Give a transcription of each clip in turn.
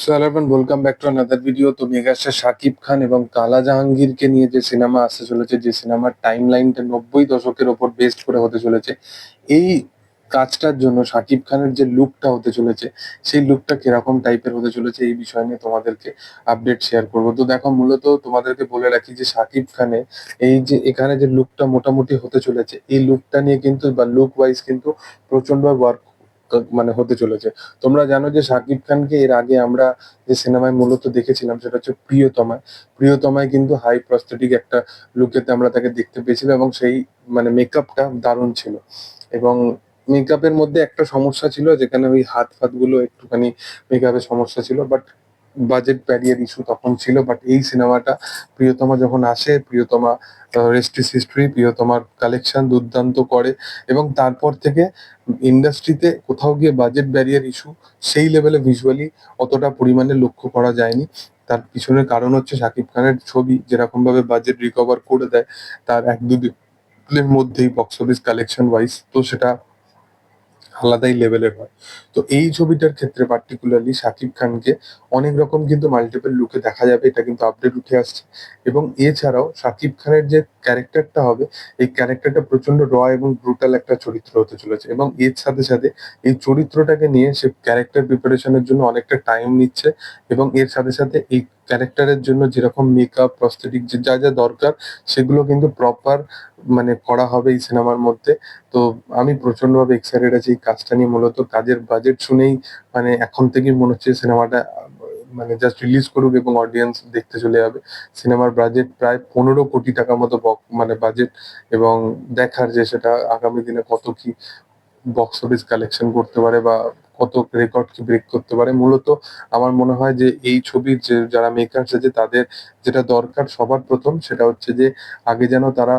So hello everyone welcome back to another video তো খান এবং কালা জাহাঙ্গীরকে নিয়ে যে সিনেমা আসতে চলেছে, যে সিনেমার টাইম লাইনটা নব্বই দশকের ওপর বেস্ট করে হতে চলেছে, এই কাজটার জন্য শাকিব খানের যে লুকটা হতে চলেছে, সেই লুকটা কীরকম টাইপের হতে চলেছে, এই বিষয় নিয়ে তোমাদেরকে আপডেট শেয়ার করব। তো দেখো, মূলত তোমাদেরকে বলে রাখি যে শাকিব খানে এই যে এখানে যে লুকটা মোটামুটি হতে চলেছে, এই লুকটা নিয়ে কিন্তু বা লুক ওয়াইজ কিন্তু প্রচণ্ড ওয়ার্ক মানে হতে চলেছে। তোমরা জানো যে শাকিব খানকে এর আগে আমরা যে সিনেমায় মূলত দেখেছিলাম সেটা হচ্ছে প্রিয়তমায়। প্রিয়তমায় কিন্তু হাই প্রস্থেটিক একটা লুকেতে আমরা তাকে দেখতে পেয়েছিলাম এবং সেই মানে মেকআপটা দারুণ ছিল। এবং মেকআপের মধ্যে একটা সমস্যা ছিল যেখানে ওই হাত ফাতগুলো একটুখানি মেকআপের সমস্যা ছিল বাট বাজেট ব্যারিয়ার ইস্যু তখন ছিল বাট এই সিনেমাটা প্রিয়তমা যখন আসে, প্রিয়তমা রেস্টিস হিস্ট্রি প্রিয়তমার কালেকশন দুর্দান্ত করে এবং তারপর থেকে ইন্ডাস্ট্রিতে কোথাও গিয়ে বাজেট ব্যারিয়ার ইস্যু সেই লেভেলে ভিজুয়ালি অতটা পরিমাণে লক্ষ্য করা যায়নি। তার পিছনের কারণ হচ্ছে শাকিব খানের ছবি যেরকম ভাবে বাজেট রিকভার করে দেয়, তার এক দুদিনের মধ্যেই বক্স অফিস কালেকশন ওয়াইজ তো সেটা আলাদাই লেভেলের হয়। তো এই ছবিটার ক্ষেত্রে পার্টিকুলারলি শাকিব খানকে অনেক রকম কিন্তু মাল্টিপল লুকে দেখা যাবে, এটা কিন্তু আপডেট উঠে আসছে। এবং এছাড়াও শাকিব খানের যে ক্যারেক্টারটা হবে, এই ক্যারেক্টারটা প্রচণ্ড র এবং ব্রুটাল একটা চরিত্র হতে চলেছে। এবং এর সাথে সাথে এই চরিত্রটাকে নিয়ে সে ক্যারেক্টার প্রিপারেশনের জন্য অনেকটা টাইম নিচ্ছে এবং এর সাথে সাথে এই ক্যারেক্টারের জন্য যেরকম মেকআপ প্রস্থেটিক যে যা যা দরকার, সেগুলো কিন্তু প্রপার মানে করা হবে এই সিনেমার মধ্যে। তো আমি প্রচন্ডভাবে এক্সাইটেড আছি এই কাজটা নিয়ে। মূলত কাজের বাজেট শুনেই মানে এখন থেকেই মনে হচ্ছে সিনেমাটা মানে জাস্ট রিলিজ করুক এবং অডিয়েন্স দেখতে চলে যাবে। সিনেমার বাজেট প্রায় পনেরো কোটি টাকা মতো মানে বাজেট এবং দেখার যে সেটা আগামী দিনে কত কি বক্স অফিস কালেকশন করতে পারে বা কত রেকর্ড কি ব্রেক করতে পারে। মূলত আমার মনে হয় যে এই ছবির যে যারা মেকার্স আছে তাদের যেটা দরকার সবার প্রথম সেটা হচ্ছে যে আগে যেন তারা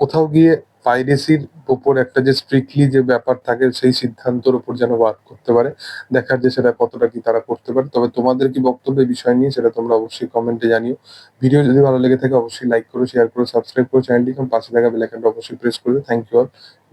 কোথাও গিয়ে পাইরেসির উপর একটা যে স্ট্রিক্টলি যে ব্যাপার থাকে, সেই সিদ্ধান্তের উপর যেন বাদ করতে পারে, দেখার যে সেটা কতটা কি তারা করতে পারে। তবে তোমাদের কি বক্তব্য বিষয় নিয়ে, সেটা তোমরা অবশ্যই কমেন্টে জানিও। ভিডিও যদি ভালো লেগে থাকে, অবশ্যই লাইক করো শেয়ার করো সাবস্ক্রাইব করো চ্যানেলটি এবং পাশে থাকা বেলাইকনটা অবশ্যই প্রেস করবে। Thank you all